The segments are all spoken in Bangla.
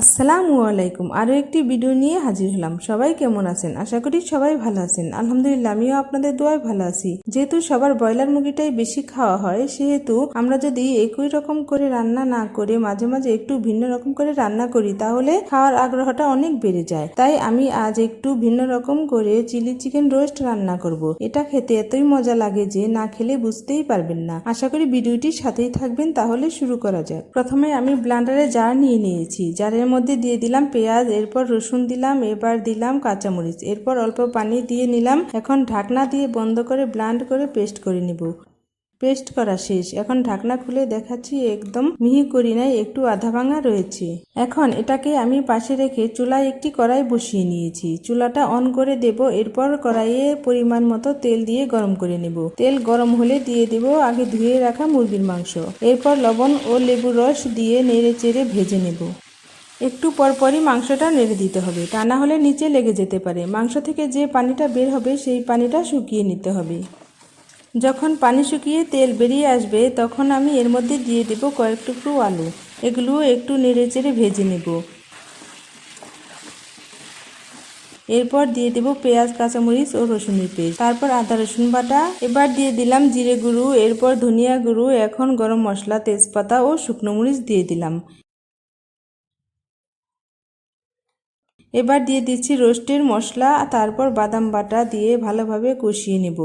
আসসালামু আলাইকুম। আরও একটি ভিডিও নিয়ে হাজির হলাম। সবাই কেমন আছেন? আশা করি সবাই ভালো আছেন। আলহামদুলিল্লাহ, আমিও আপনাদের দোয়ায় ভালো আছি। যেহেতু সবার ব্রয়লার মুরগিটাই বেশি খাওয়া হয়, সেহেতু আমরা যদি একই রকম করে রান্না না করে মাঝে মাঝে একটু ভিন্ন রকম করে রান্না করি, তাহলে খাওয়ার আগ্রহটা অনেক বেড়ে যায়। তাই আমি আজ একটু ভিন্ন রকম করে চিলি চিকেন রোস্ট রান্না করব। এটা খেতে এতই মজা লাগে যে না খেলে বুঝতেই পারবেন না। আশা করি ভিডিওটির সাথেই থাকবেন, তাহলে শুরু করা যাক। প্রথমে আমি ব্লান্ডারে জার নিয়ে নিয়েছি। জারের মধ্যে দিয়ে দিলাম পেঁয়াজ, এরপর রসুন দিলাম, এবার দিলাম কাঁচামরিচ। এরপর অল্প পানি দিয়ে নিলাম। এখন ঢাকনা দিয়ে বন্ধ করে ব্লান্ড করে পেস্ট করে নিব। পেস্ট করা শেষ। এখন ঢাকনা খুলে দেখাচ্ছি, একদম মিহি করি নাই, একটু আধা ভাঙা রয়েছে। এখন এটাকে আমি পাশে রেখে চুলায় একটি কড়াই বসিয়ে নিয়েছি। চুলাটা অন করে দেব, এরপর কড়াইয়ে পরিমাণ মতো তেল দিয়ে গরম করে নেব। তেল গরম হলে দিয়ে দেব আগে ধুয়ে রাখা মুরগির মাংস। এরপর লবণ ও লেবু রস দিয়ে নেড়ে চেড়ে ভেজে নেব। একটু পরপরই মাংসটা নেড়ে দিতে হবে। তা না হলে নিচে লেগে যেতে পারে। মাংস থেকে যে পানিটা বের হবে, সেই পানিটা শুকিয়ে নিতে হবে। যখন পানি শুকিয়ে তেল বেরিয়ে আসবে, তখন আমি এর মধ্যে দিয়ে দেব কয়েক টুকরো আলু। এগুলো একটু নেড়ে চেড়ে ভেজে নেব। এরপর দিয়ে দেব পেঁয়াজ, কাঁচামরিচ ও রসুনের পেস্ট। তারপর আদা, রসুন বাটা। এবার দিয়ে দিলাম জিরে গুঁড়ো। এরপর ধনিয়া গুঁড়ো। এখন গরম মশলা, তেজপাতা ও শুকনো মরিচ দিয়ে দিলাম। এবার দিয়ে দিচ্ছি রোস্টের মশলা, তারপর বাদাম বাটা দিয়ে ভালোভাবে কষিয়ে নেব।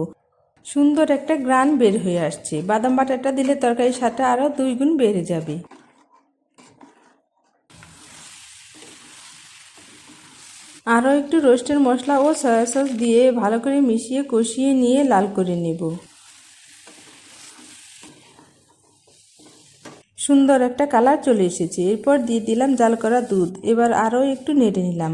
সুন্দর একটা গ্রান বের হয়ে আসছে। বাদাম বাটাটা দিলে তরকারির স্বাদটা আরও দুই গুণ বেড়ে যাবে। আরও একটু রোস্টের মশলা ও সয়া সস দিয়ে ভালো করে মিশিয়ে কষিয়ে নিয়ে লাল করে নেব। সুন্দর একটা কালার চলে এসেছে। এরপর দিয়ে দিলাম জাল করা দুধ। এবার আরও একটু নেড়ে নিলাম।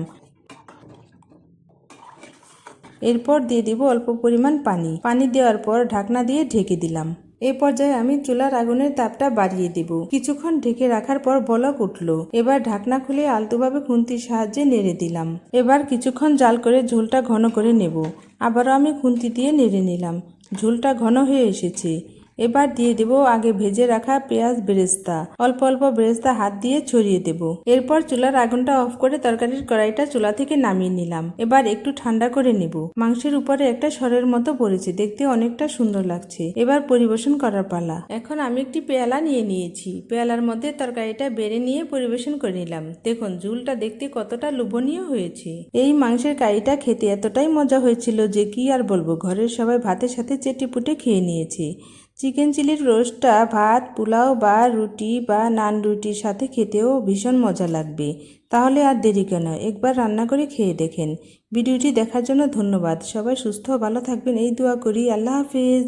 এরপর দিয়ে দিব অল্প পরিমাণ পানি। পানি দেওয়ার পর ঢাকনা দিয়ে ঢেকে দিলাম। এই পর্যায়ে আমি চুলার আগুনের তাপটা বাড়িয়ে দেব। কিছুক্ষণ ঢেকে রাখার পর বলক উঠল। এবার ঢাকনা খুলে আলতোভাবে খুন্তির সাহায্যে নেড়ে দিলাম। এবার কিছুক্ষণ জাল করে ঝোলটা ঘন করে নেব। আবারও আমি খুন্তি দিয়ে নেড়ে নিলাম। ঝোলটা ঘন হয়ে এসেছে। এবার দিয়ে দেব আগে ভেজে রাখা পেঁয়াজ বেরেস্তা। অল্প অল্প বেরেস্তা হাত দিয়ে ছড়িয়ে দেব। এরপর চুলার আগুনটা অফ করে তরকারির কড়াইটা চুলা থেকে নামিয়ে নিলাম। এবার একটু ঠান্ডা করে নেব। মাংসের উপরে একটা সরের মতো পড়েছে। দেখতে অনেকটা সুন্দর লাগছে। এবার পরিবেশন করার পালা। এখন আমি একটি পেয়ালা নিয়ে নিয়েছি। পেয়ালার মধ্যে তরকারিটা বেড়ে নিয়ে পরিবেশন করে নিলাম। দেখুন, ঝুলটা দেখতে কতটা লোভনীয় হয়েছে। এই মাংসের কারিটা খেতে এতটাই মজা হয়েছিল যে কি আর বলব, ঘরের সবাই ভাতের সাথে চেটেপুটে খেয়ে নিয়েছে। চিকেন চিলির রোস্টটা ভাত, পোলাও বা রুটি বা নান রুটির সাথে খেতেও ভীষণ মজা লাগবে। তাহলে আর দেরি কেন? একবার রান্না করে খেয়ে দেখেন। ভিডিওটি দেখার জন্য ধন্যবাদ। সবাই সুস্থ ভালো থাকবেন। এই দোয়া করি। আল্লাহ হাফিজ।